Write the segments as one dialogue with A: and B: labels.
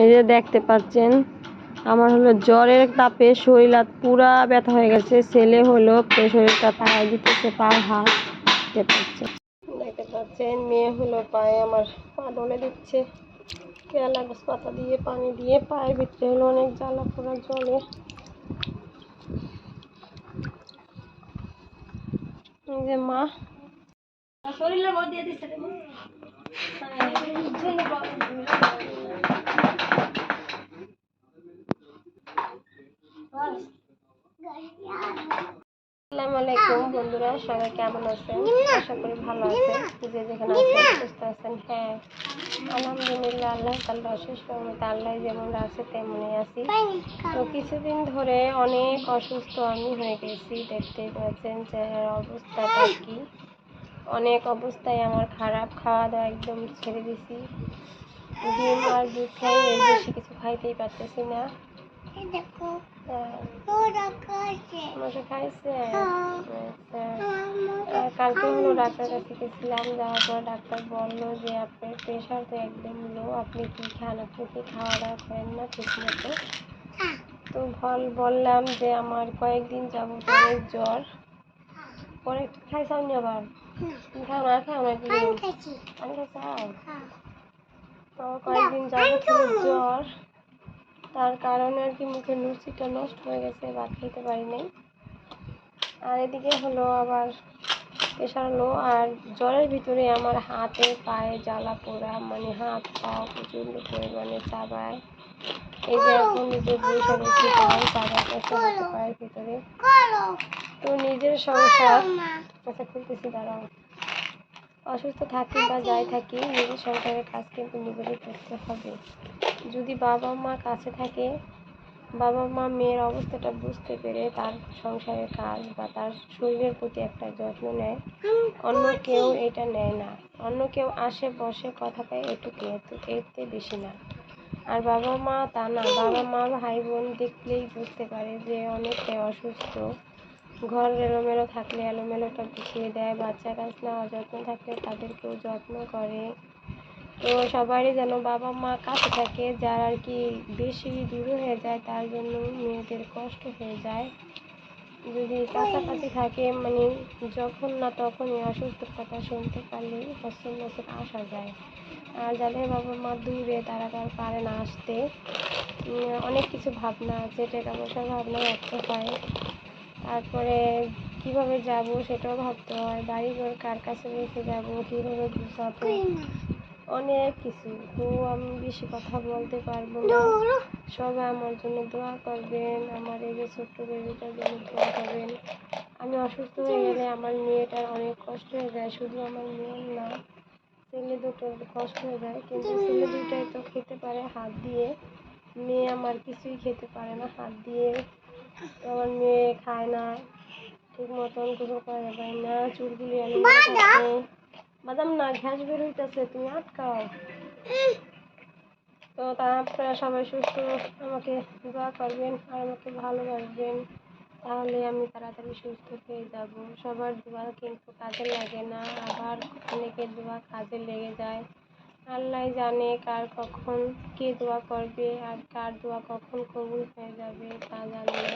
A: এই যে দেখতে পাচ্ছেন আমার হলো জ্বরের তাপে শরীর হাত পুরা ব্যথা হয়ে গেছে। ছেলে হলো শরীরটা পায়ে দিতেছে পায়ে হাত। দেখতে পাচ্ছেন। দেখতে পাচ্ছেন মেয়ে হলো পায়ে আমার পা ডলে দিচ্ছে। কেলা গাছ পাতা দিয়ে পানি দিয়ে পায়ের ভিতরে হলো অনেক জ্বালা পোড়া জলে। যে মা। শরীরের মধ্যে দিচ্ছে রে মা। আসসালামু আলাইকুম বন্ধুরা সবাই কেমন আছেন? আশা করি ভালো আছেন। যে যেখানে আছেন সুস্থ আছেন হ্যাঁ। আলহামদুলিল্লাহ আল্লাহ তাল্লা অশেষ রহমতে আল্লাহ যেমন আছে তেমনই আছি। তো কিছুদিন ধরে অনেক অসুস্থ আমি হয়ে গেছি দেখতেই পাচ্ছেন যে অবস্থাটা কি। অনেক অবস্থায় আমার খারাপ খাওয়া দাওয়া একদম ছেড়ে দিছি। ডিম আর দুধ খাই বেশি কিছু খাইতেই পারতেছি না। হ্যাঁ, মশা খাইছে আচ্ছা কালকে হলো ডাক্তার কাছে গেছিলাম যাওয়ার পর ডাক্তার বলল যে আপনার প্রেশার তো একদম লো আপনি কি খান? আপনি কি খাওয়া দাওয়া করেন না ঠিক মতো? তো ভল বললাম যে আমার কয়েকদিন যাব অনেক জ্বর। পরে একটু খাইছাও নি আবার খাও না খাও নাকি আমি খাইছাও তো কয়েকদিন যাব জ্বর। তার কারণে আর কি মুখের লুচিটা নষ্ট হয়ে গেছে ভাত খেতে পারি নাই। আর এদিকে হলো আবার প্রেশার লো আর জ্বরের ভিতরে আমার হাতে পায়ে জ্বালা পোড়া মানে হাত পা প্রচণ্ড পরিমাণে চাবায়। এই যে এখন নিজে বসে রেখে পায়ে চাবাতেছে হাতে পায়ের ভিতরে। তো নিজের সংসার আচ্ছা খুলতেছি, দাঁড়াও। অসুস্থ থাকি বা যাই থাকি নিজের সংসারের কাজ কিন্তু নিজেরই করতে হবে। যদি বাবা মা কাছে থাকে বাবা মা মেয়ের অবস্থাটা বুঝতে পেরে তার সংসারের কাজ বা তার শরীরের প্রতি একটা যত্ন নেয়। অন্য কেউ এটা নেয় না। অন্য কেউ আসে বসে কথা পায় এটুকু এত বেশি না। আর বাবা মা তা না। বাবা মা ভাই বোন দেখলেই বুঝতে পারে যে অনেকটাই অসুস্থ। ঘর এলোমেলো থাকলে এলোমেলোটা গুছিয়ে দেয়। বাচ্চা কাছ না অযত্ন থাকলে তাদেরকেও যত্ন করে। তো সবারই যেন বাবা মা কাছে থাকে, যার আর কি বেশি দূরে হয়ে যায় তার জন্য মেয়েদের কষ্ট হয়ে যায়। যদি কাছাকাছি থাকে মানে যখন না তখনই অসুস্থর কথা শুনতে পারলে হসপিটাল হসপিটাল আসা যায়। আর যাদের বাবা মা দূরে, তারা আর পারে না আসতে। অনেক কিছু ভাবনা আছে টাকা পয়সার ভাবনা রাখতে হয়। তারপরে কীভাবে যাব সেটাও ভাবতে হয় বাড়ি ঘর কার কাছে রেখে যাব কীভাবে গুছাবো অনেক কিছু। তো আমি বেশি কথা বলতে পারব না। সবাই আমার জন্য দোয়া করবেন, আমার এই যে ছোট্ট বেবিটার জন্য দোয়া করবেন। আমি অসুস্থ হয়ে গেলে আমার মেয়েটার অনেক কষ্ট হয়ে যায়, শুধু আমার মেয়ের না। ছেলে দুটোর কষ্ট হয়ে যায়, কিন্তু ছেলে দুটাই তো খেতে পারে হাত দিয়ে। মেয়ে আমার কিছুই খেতে পারে না, হাত দিয়ে আমার মেয়ে খায় না ঠিক মতন গোসল করা যায় না চুলগুলি বাদাম? না ঘাস বের হইতেছে তুমি আটকাও। তো তারা আপনারা সবাই সুস্থ আমাকে দোয়া করবেন আর আমাকে ভালোবাসবেন। তাহলে আমি তাড়াতাড়ি সুস্থ হয়ে যাব। সবার দোয়া কিন্তু কাজে লাগে না আবার অনেকের দোয়া কাজে লেগে যায়। আল্লাহ জানে কার কখন কে দোয়া করবে আর কার দোয়া কখন কবুল হয়ে যাবে তা জানি। না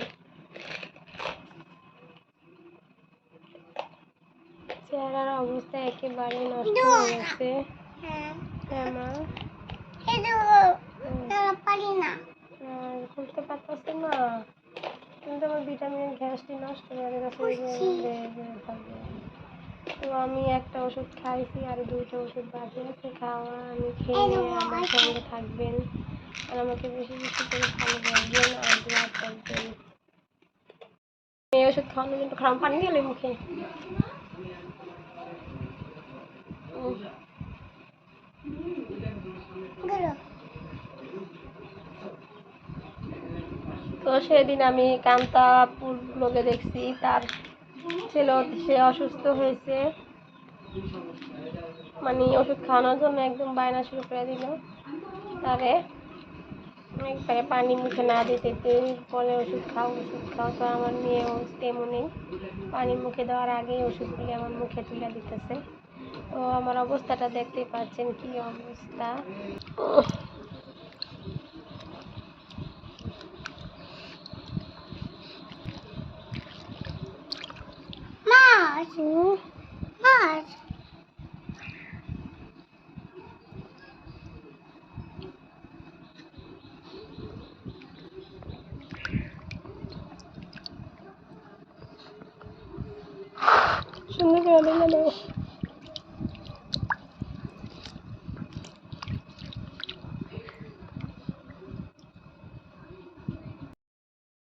A: চেহারার অবস্থা একেবারে নষ্ট হয়ে গেছে। হ্যাঁ। মা। আর খুলতে পারতেছে না। কিন্তু আমার ভিটামিনের গ্যাসটি নষ্ট হয়ে গেছে তো আমি একটা ওষুধ খাইছি আর দুইটা ওষুধ বাকি আছে খাওয়া আমি খেয়ে আমার সঙ্গে থাকবেন। আর আমাকে বেশি বেশি করে ভালো ভালোবাসবেন আর দোয়া করবেন এই ওষুধ খাওয়ানো কিন্তু খারাপ পানি গেলে। মুখে তো সেদিন আমি কান্তাপুর লোকে দেখছি তার ছিল সে অসুস্থ হয়েছে। মানে ওষুধ খাওয়ানোর জন্য একদম বায়না শুরু করে দিল। তারে একবারে পানি মুখে না দিতে বলে ওষুধ খাও ওষুধ খাও। তো আমার মেয়েও তেমনই পানি মুখে দেওয়ার আগেই ওষুধগুলি আমার মুখে তুলে দিতেছে। তো আমার অবস্থাটা দেখতেই পাচ্ছেন কি অবস্থা।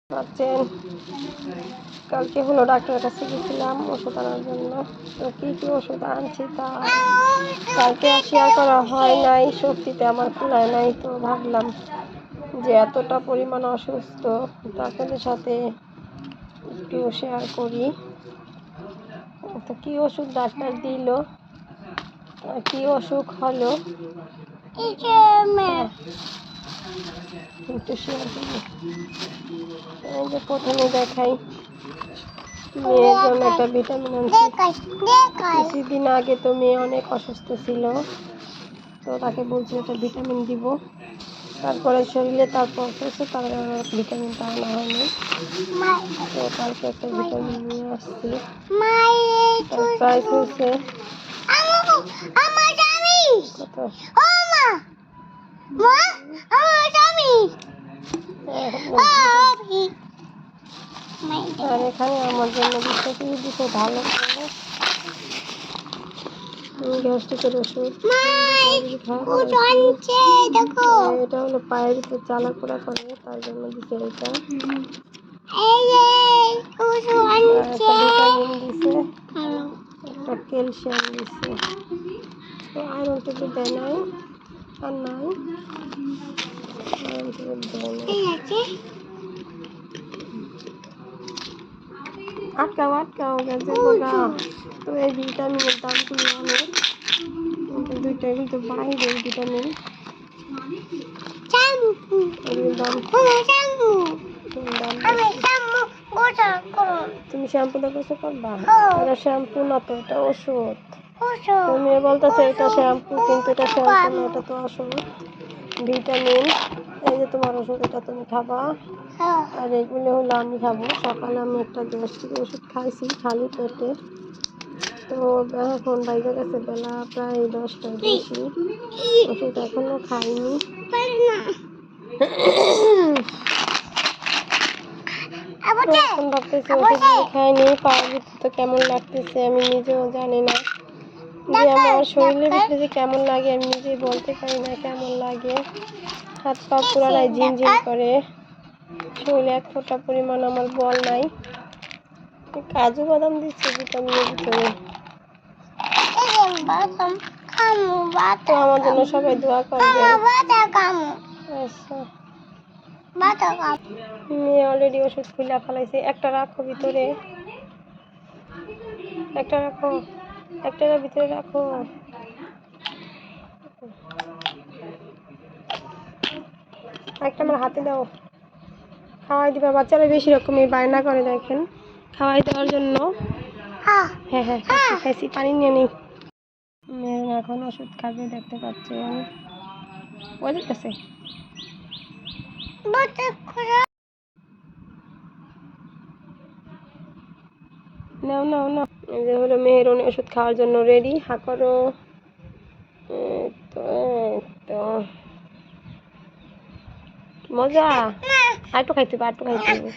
A: but Ten. কালকে হলো ডাক্তারের কাছে গেছিলাম ওষুধ আনার জন্য। তো কী কী ওষুধ আনছি তা কালকে আর শেয়ার করা হয় নাই শক্তিতে আমার কুলায় নাই। তো ভাবলাম যে এতটা পরিমাণ অসুস্থ তো সাথে একটু শেয়ার করি। তো কী ওষুধ ডাক্তার দিল? কী অসুখ হলো? একটু শেয়ার করি প্রথমে দেখাই। মেয়ের জন্য একটা ভিটামিন কিছুদিন আগে তো মেয়ে অনেক অসুস্থ ছিল। তো তাকে বলছি একটা ভিটামিন দিব। তারপরে শরীরে তারপর অসুস্থ তারপরে আমার ভিটামিনটা আনা হয়নি। তো কালকে একটা ভিটামিন নিয়ে আসছি। তার প্রাইস হচ্ছে কত? আর এখানে আমার জন্য পিস দিতে ভালো করে। গ্যাস্ট্রিকের ওষুধ এটা হলো পায়ের ভিতর জ্বালা পোড়া করে তার জন্য দিছে এটা। একটা দিছে। একটা ক্যালসিয়াম দিছে। তো আয়রন টুকু দেয় নাই। আর নাই আটকাও আটকাও গেছে তো এই ভিটামিনের অনেক কিন্তু দুইটা কিন্তু বাইরে ভিটামিন। দাম দাম তুমি শ্যাম্পুটা কোথায় করবা? এটা শ্যাম্পু না তো এটা ওষুধ। তুমি বলতেছো, এটা শ্যাম্পু কিন্তু এটা শ্যাম্পু না, এটা তো ওষুধ ভিটামিন এই যে তোমার ওষুধ, এটা তুমি খাবা। আর এগুলো হলো আমি খাব। সকালে আমি একটা গ্যাস্ট্রিক ওষুধ খাইছি, খালি পেটে। তো এখন বাইরে গেছে, বেলা প্রায় দশটার বেশি ওষুধ এখনও খাইনি। এখন ভাবতেছি ওষুধ খাইনি ভিতরে তো কেমন লাগতেছে আমি নিজেও জানি না। যে আমার শরীরের ভিতরে যে কেমন লাগে আমি নিজেই বলতে পারি না কেমন লাগে। হাত পা পুরানায় ঝিনঝিন করে। শরীরে এক ফোঁটা পরিমাণ আমার বল নাই। কাজু বাদাম দিচ্ছে ভিটামিনের ভিতরে। তো আমার জন্য সবাই দোয়া করবে। আচ্ছা। মেয়ে অলরেডি ওষুধ খুলে ফেলাইছে। একটা রাখো ভিতরে। একটা রাখো। একটা ভিতরে রাখো। একটা আমার হাতে দাও। খাওয়াই দিবা বাচ্চারা বেশি রকমের বায়না করে দেখেন। খাওয়াই দেওয়ার জন্য। হ্যাঁ হ্যাঁ খাইছি, পানি নিয়ে নিই। মেয়ে এখন ওষুধ খাবে দেখতে পাচ্ছেন। ওই দেখতেছে। নাও নাও নাও। যে হলো মেহেরুন ওষুধ খাওয়ার জন্য রেডি হা তো তো মজা? আর একটু খাইতে হবে, আর একটু খাইতে হবে।